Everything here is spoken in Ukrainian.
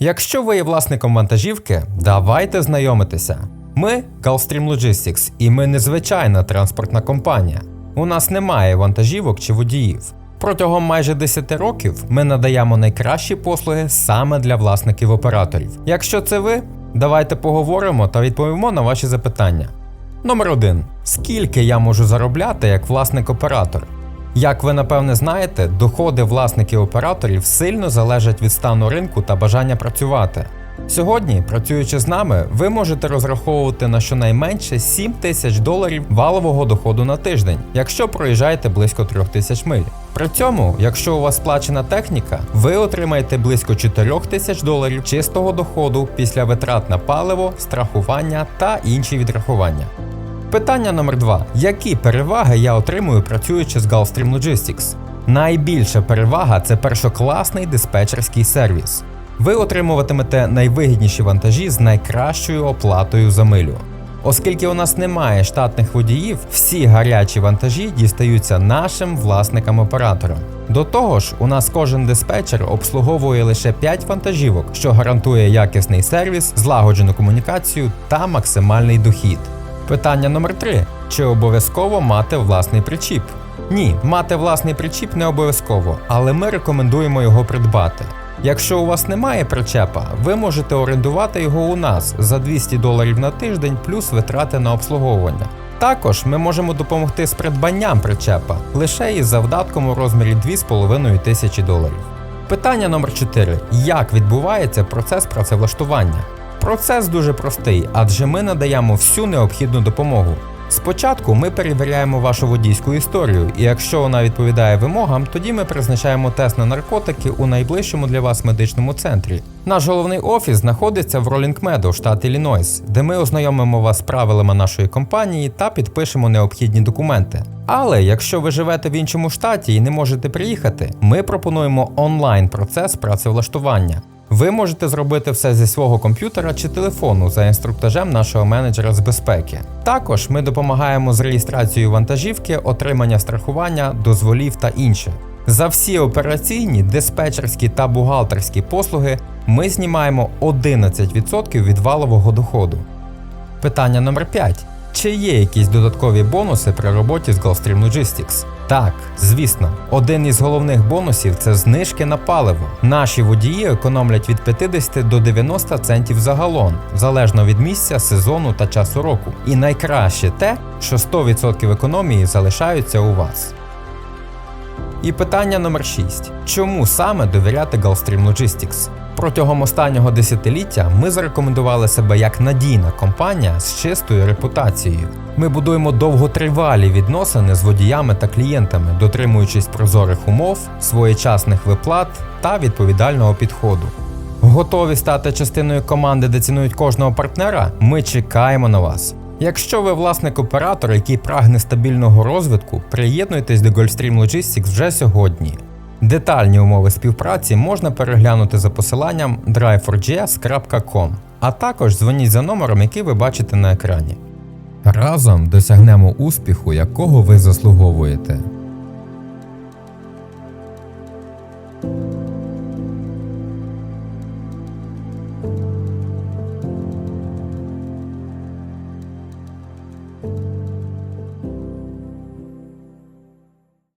Якщо ви є власником вантажівки, давайте знайомитися. Ми Gulfstream Logistics, і ми незвичайна транспортна компанія. У нас немає вантажівок чи водіїв. Протягом майже 10 років ми надаємо найкращі послуги саме для власників операторів. Якщо це ви, давайте поговоримо та відповімо на ваші запитання. Номер 1. Скільки я можу заробляти як власник-оператор? Як ви напевне знаєте, доходи власників операторів сильно залежать від стану ринку та бажання працювати. Сьогодні, працюючи з нами, ви можете розраховувати на щонайменше 7 тисяч доларів валового доходу на тиждень, якщо проїжджаєте близько 3 тисяч миль. При цьому, якщо у вас сплачена техніка, ви отримаєте близько 4 тисяч доларів чистого доходу після витрат на паливо, страхування та інші відрахування. Питання номер 2. Які переваги я отримую працюючи з Gulfstream Logistics? Найбільша перевага це першокласний диспетчерський сервіс. Ви отримуватимете найвигідніші вантажі з найкращою оплатою за милю. Оскільки у нас немає штатних водіїв, всі гарячі вантажі дістаються нашим власникам-операторам. До того ж, у нас кожен диспетчер обслуговує лише 5 вантажівок, що гарантує якісний сервіс, злагоджену комунікацію та максимальний дохід. Питання номер 3. Чи обов'язково мати власний причіп? Ні, мати власний причіп не обов'язково, але ми рекомендуємо його придбати. Якщо у вас немає причепа, ви можете орендувати його у нас за 200 доларів на тиждень плюс витрати на обслуговування. Також ми можемо допомогти з придбанням причепа лише із завдатком у розмірі 2,5 тисячі доларів. Питання номер 4. Як відбувається процес працевлаштування? Процес дуже простий, адже ми надаємо всю необхідну допомогу. Спочатку ми перевіряємо вашу водійську історію, і якщо вона відповідає вимогам, тоді ми призначаємо тест на наркотики у найближчому для вас медичному центрі. Наш головний офіс знаходиться в Ролінг Меду, штат Іллінойс, де ми ознайомимо вас з правилами нашої компанії та підпишемо необхідні документи. Але якщо ви живете в іншому штаті і не можете приїхати, ми пропонуємо онлайн процес працевлаштування. Ви можете зробити все зі свого комп'ютера чи телефону за інструктажем нашого менеджера з безпеки. Також ми допомагаємо з реєстрацією вантажівки, отримання страхування, дозволів та інше. За всі операційні, диспетчерські та бухгалтерські послуги ми знімаємо 11% від валового доходу. Питання номер 5. Чи є якісь додаткові бонуси при роботі з Gulfstream Logistics? Так, звісно, один із головних бонусів це знижки на паливо. Наші водії економлять від 50 до 90 центів за галон, залежно від місця, сезону та часу року. І найкраще те, що 100% економії залишаються у вас. І питання номер 6. Чому саме довіряти Gulfstream Logistics? Протягом останнього десятиліття ми зарекомендували себе як надійна компанія з чистою репутацією. Ми будуємо довготривалі відносини з водіями та клієнтами, дотримуючись прозорих умов, своєчасних виплат та відповідального підходу. Готові стати частиною команди, де цінують кожного партнера? Ми чекаємо на вас. Якщо ви власник оператора, який прагне стабільного розвитку, приєднуйтесь до Gulfstream Logistics вже сьогодні. Детальні умови співпраці можна переглянути за посиланням drive4gs.com, а також дзвоніть за номером, який ви бачите на екрані. Разом досягнемо успіху, якого ви заслуговуєте.